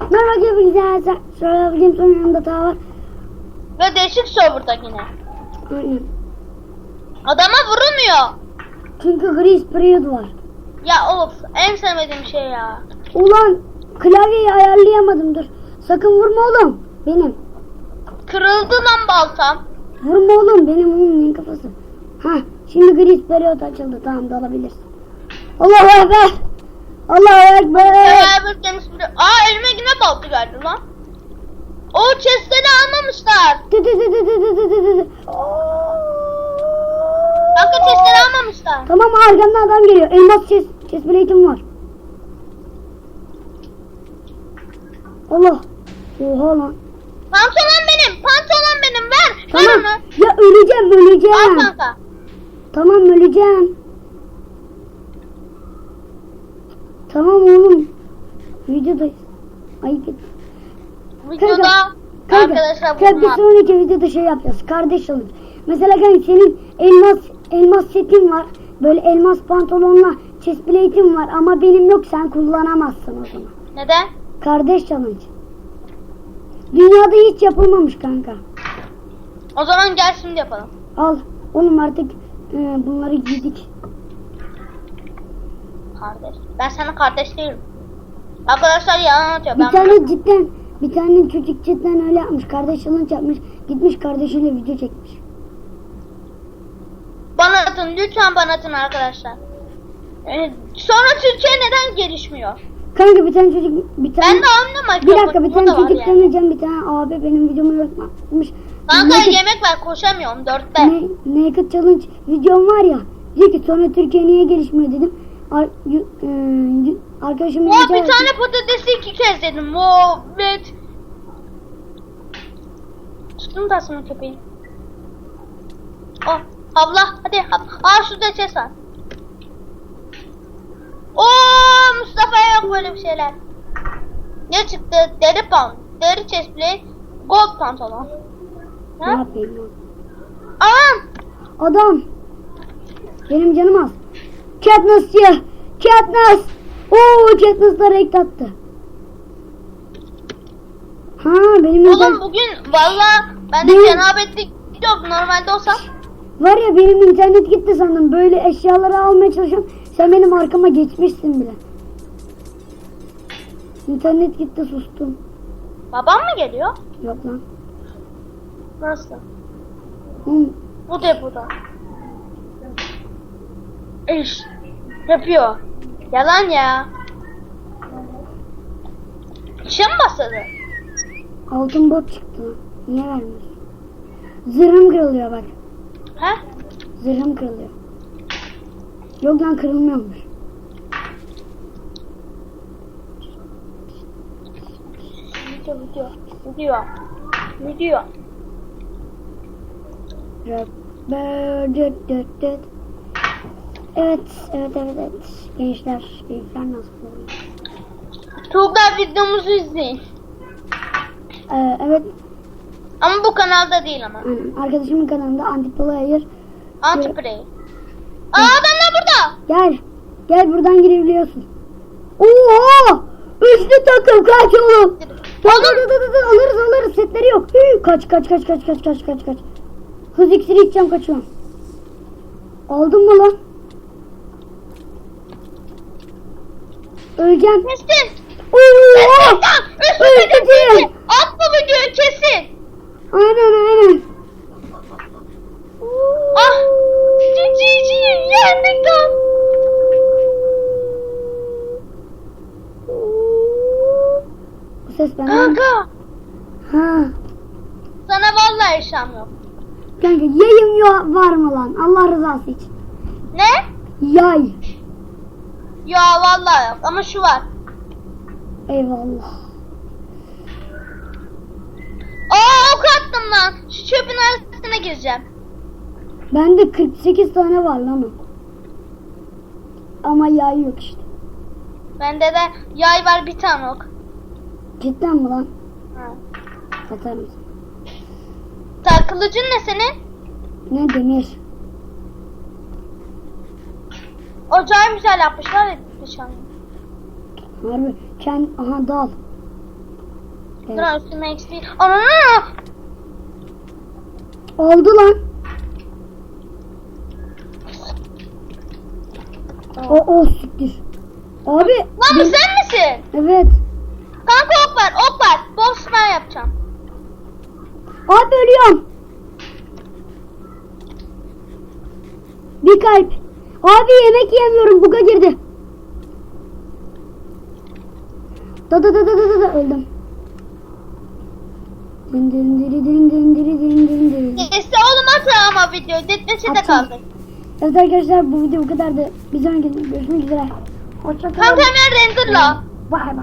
Merhaba hepinize. Şöyle bakayım sonra yanımda daha var. Ve değişik serverda yine. Aynen. Adama vurulmuyor. Çünkü Grease Period var. Ya of en sevmediğim şey ya. Ulan klavyeyi ayarlayamadım dur. Sakın vurma oğlum. Benim. Kırıldı lan baltam. Vurma oğlum benim onun kafası. Ha şimdi Grease Period açıldı tamam dalabilirsin. Allahu Ekber. Allah ekber. Beraber temizlik. Aa elime yine balta geldi lan. O chest'leri almamışlar. Kanka chest'leri almamışlar. Tamam arkamdan adam geliyor. Elmas chest, chest plate'im var. Allah. Oha lan. Pantolon benim. Pantolon benim. Ver. Tamam. Ver onu. Ya öleceğim öleceğim. Al kanka. Tamam öleceğim. Tamam oğlum. Videodayız. Ayıp et. Videoda arkadaşlar kanka bir bulunmaz. sonraki videoda şey yapacağız. Kardeş alın. Mesela kanka senin elmas elmas setin var. Böyle elmas pantolonla chest plate'in var ama benim yok sen kullanamazsın o zaman. Neden? Kardeş challenge. Dünyada hiç yapılmamış kanka. O zaman gel şimdi yapalım. Al. Oğlum artık e, bunları giydik. Kardeş. Ben sana kardeş değilim. Arkadaşlar yalan atıyor. Bir Ben tane cidden bir tane çocuk cidden öyle yapmış. Kardeş challenge yapmış. Gitmiş kardeşiyle video çekmiş. Bana atın lütfen bana atın arkadaşlar. Ee, sonra Türkiye neden gelişmiyor? Kanka bir tane çocuk bir tane Ben de anlamadım. bir dakika bir tane çocuk yani. bir tane abi benim videomu yapmış. Kanka Naked, yemek var koşamıyorum dörtte. ne, naked challenge videom var ya. Diyor ki sonra Türkiye niye gelişmiyor dedim. Ar, yu, e, arkadaşım rica bir tane patatesi iki kez dedim. Muhabbet. Tuttum tasımı köpeği. Oh abla hadi hab Aa şurada ses var. Oo Mustafa'ya yok böyle bir şeyler. Ne çıktı? Deri pant, deri chestplate, gold pantolon. Ne yapayım? Aman! Adam. Benim canım az. Katniss ya. Katniss. Oo Katniss da renk attı. Ha benim Oğlum internet- bugün valla bende Benim- cenabetlik yok. Normalde olsa var ya benim internet gitti sandım. Böyle eşyaları almaya çalışıyorum. Sen benim arkama geçmişsin bile. İnternet gitti sustum. babam mı geliyor? Yok lan. Nasıl? Hı, Bu depoda. İş. Yapıyor. Yalan ya. İşe mi başladı? altın bot çıktı. Niye vermiyorsun? Zırhım kırılıyor bak. He? Zırhım kırılıyor. Yok lan kırılmıyormuş. Video video. Video. Video. Rubber düt düt düt. Evet, evet, evet, evet. Gençler, keyifler nasıl? Tuğba videomuzu izleyin. Ee, evet, Ama bu kanalda değil ama. aynen. Arkadaşımın kanalında Antiplayer. Antiplay. Aa adamlar burada. Gel, gel buradan girebiliyorsun. Oo! Üçlü takım kaç oğlum. Dur alırız alırız setleri yok. Hii, Kaç kaç kaç kaç kaç kaç kaç kaç. Hız iksiri içeceğim kaçıyorum. Aldın mı lan? Öleceğim. Oo! Üstüne Öldü. kesin. At bu videoyu kesin. Aynen aynen. Ah. Cici yendik lan. Bu ses benden. Kanka. Ha. Sana vallahi işem yok. Kanka yayım var mı lan? Allah rızası için. Ne? Yay. Ya vallahi yok ama şu var. Eyvallah. Aa ok attım lan. Şu çöpün arasına gireceğim. Bende 48 tane var lan o. Ama yay yok işte. Bende de yay var bir tane ok. Cidden mi lan? Ha. Atar mısın? Ta kılıcın ne senin? Ne demir? Ocağı güzel yapmışlar ya dışarı. Harbi. Kend, aha dal. Evet. Dur üstüme XP. Ananı! Aldı lan. O o siktir. Abi. Lan bu ben- sen misin? Evet. Kanka ok var ok var. Bossman yapacağım. Abi ölüyorum. Bir kalp. Abi yemek yemiyorum. Buga girdi. Da da da da da da da öldüm. Din din diri din din diri din din diri. Neyse oğlum at ama video. Detmesi de Atayım. kaldı. Evet arkadaşlar bu video bu kadardı. Bir sonraki görüşmek üzere. Hoşçakalın. Kanka nerede Ender'la? Bay bay.